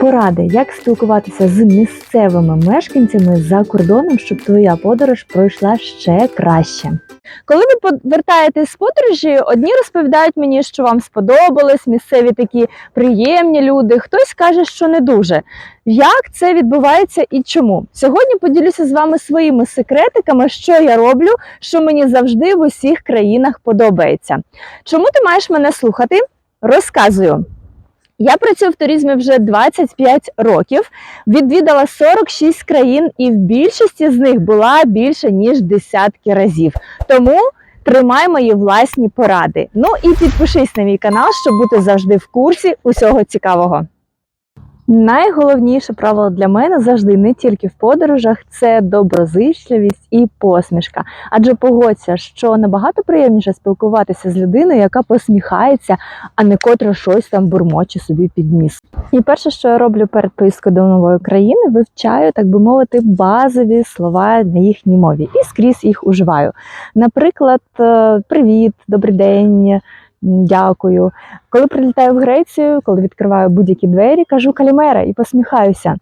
Поради, як спілкуватися з місцевими мешканцями за кордоном, щоб твоя подорож пройшла ще краще. Коли ви повертаєтесь з подорожі, одні розповідають мені, що вам сподобалось, місцеві такі приємні люди, хтось каже, що не дуже. Як це відбувається і чому? Сьогодні поділюся з вами своїми секретиками, що я роблю, що мені завжди в усіх країнах подобається. Чому ти маєш мене слухати? Розказую. Я працюю в туризмі вже 25 років, відвідала 46 країн, і в більшості з них була більше ніж десятки разів. Тому тримай мої власні поради. Ну і підпишись на мій канал, щоб бути завжди в курсі усього цікавого. Найголовніше правило для мене завжди не тільки в подорожах, це доброзичливість і посмішка. Адже погодься, що набагато приємніше спілкуватися з людиною, яка посміхається, а не котра щось там бурмоче собі під ніс. І перше, що я роблю перед поїздкою до нової країни, вивчаю, так би мовити, базові слова на їхній мові і скрізь їх уживаю. Наприклад, е, привіт, добрий день. Дякую. Коли прилітаю в Грецію, коли відкриваю будь-які двері, кажу калімера і посміхаюся.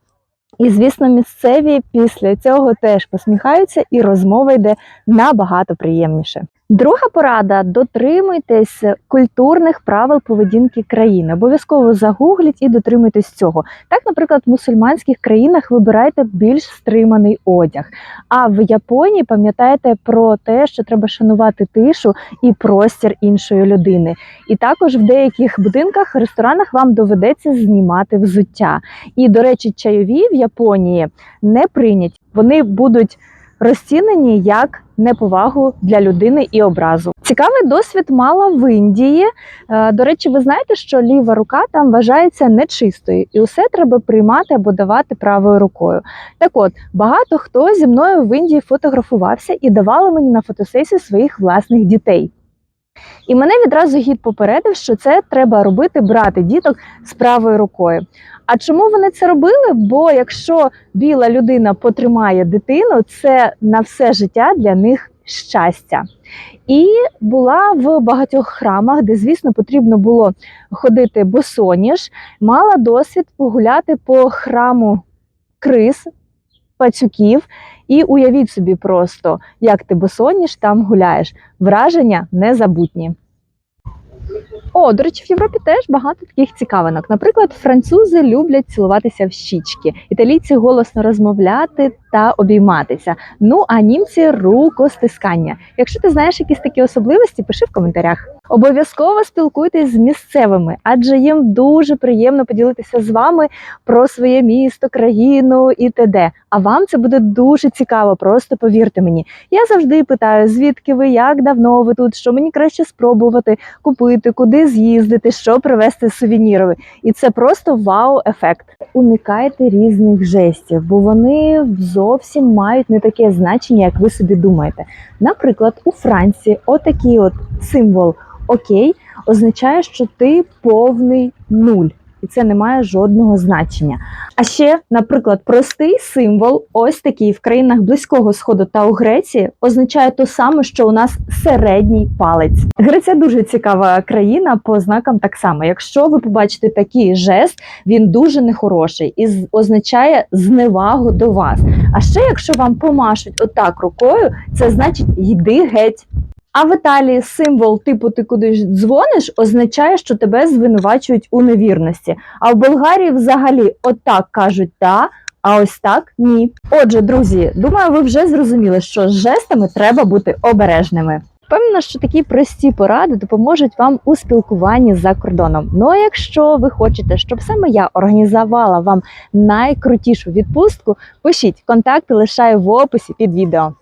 І, звісно, місцеві після цього теж посміхаються, і розмова йде набагато приємніше. Друга порада: дотримуйтесь культурних правил поведінки країни. Обов'язково загугліть і дотримуйтесь цього. Так, наприклад, в мусульманських країнах вибирайте більш стриманий одяг. А в Японії пам'ятайте про те, що треба шанувати тишу і простір іншої людини. І також в деяких будинках, ресторанах вам доведеться знімати взуття. І, до речі, чайові в Японії не прийняті. Вони будуть розцінені як неповагу для людини і образу. Цікавий досвід мала в Індії. Е, До речі, ви знаєте, що ліва рука там вважається нечистою, і усе треба приймати або давати правою рукою. Так от, багато хто зі мною в Індії фотографувався і давали мені на фотосесію своїх власних дітей. І мене відразу гід попередив, що це треба робити, брати діток з правою рукою. А чому вони це робили? Бо якщо біла людина потримає дитину, це на все життя для них щастя. І була в багатьох храмах, де, звісно, потрібно було ходити босоніж, мала досвід погуляти по храму крис, пацюків. І уявіть собі просто, як ти босоніж там гуляєш. Враження незабутні. О, до речі, в Європі теж багато таких цікавинок. Наприклад, французи люблять цілуватися в щічки, італійці голосно розмовляти та обійматися. Ну а німці рукостискання. Якщо ти знаєш якісь такі особливості, пиши в коментарях. Обов'язково спілкуйтесь з місцевими, адже їм дуже приємно поділитися з вами про своє місто, країну і т.д. А вам це буде дуже цікаво, просто повірте мені. Я завжди питаю, звідки ви, як давно ви тут, що мені краще спробувати купити, куди з'їздити, що привезти з. І це просто вау-ефект. Уникайте різних жестів, бо вони зовсім мають не таке значення, як ви собі думаєте. Наприклад, у Франції отакий от символ окей означає, що ти повний нуль. І це не має жодного значення. А ще, наприклад, простий символ, ось такий в країнах Близького Сходу та у Греції, означає то саме, що у нас середній палець. Греція дуже цікава країна по знакам так само. Якщо ви побачите такий жест, він дуже нехороший і означає зневагу до вас. А ще, якщо вам помашуть отак рукою, це значить йди геть. А в Італії символ типу ти кудись дзвониш означає, що тебе звинувачують у невірності. А в Болгарії взагалі отак кажуть та, а ось так ні. Отже, друзі, думаю, ви вже зрозуміли, що з жестами треба бути обережними. Впевнена, що такі прості поради допоможуть вам у спілкуванні за кордоном. Ну а якщо ви хочете, щоб саме я організувала вам найкрутішу відпустку, пишіть контакти лишаю в описі під відео.